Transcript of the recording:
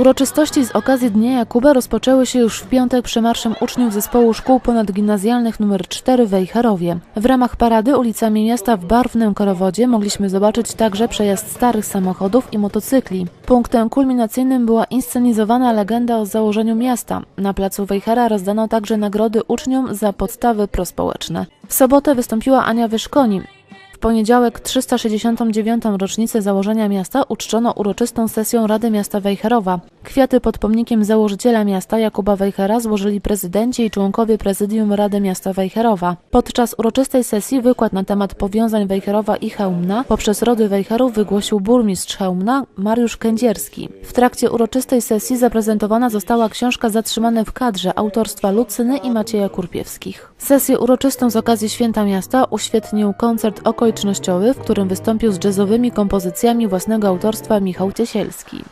Uroczystości z okazji Dnia Jakuba rozpoczęły się już w piątek przemarszem uczniów zespołu szkół ponadgimnazjalnych nr 4 w Wejherowie. W ramach parady ulicami miasta w barwnym korowodzie mogliśmy zobaczyć także przejazd starych samochodów i motocykli. Punktem kulminacyjnym była inscenizowana legenda o założeniu miasta. Na placu Wejhera rozdano także nagrody uczniom za podstawy prospołeczne. W sobotę wystąpiła Ania Wyszkoni. Poniedziałek 369. rocznicę założenia miasta uczczono uroczystą sesją Rady Miasta Wejherowa. Kwiaty pod pomnikiem założyciela miasta Jakuba Wejhera złożyli prezydenci i członkowie prezydium Rady Miasta Wejherowa. Podczas uroczystej sesji wykład na temat powiązań Wejherowa i Chełmna poprzez rody Wejherów wygłosił burmistrz Chełmna Mariusz Kędzierski. W trakcie uroczystej sesji zaprezentowana została książka Zatrzymane w kadrze autorstwa Lucyny i Macieja Kurpiewskich. Sesję uroczystą z okazji Święta Miasta uświetnił koncert w którym wystąpił z jazzowymi kompozycjami własnego autorstwa Michał Ciesielski.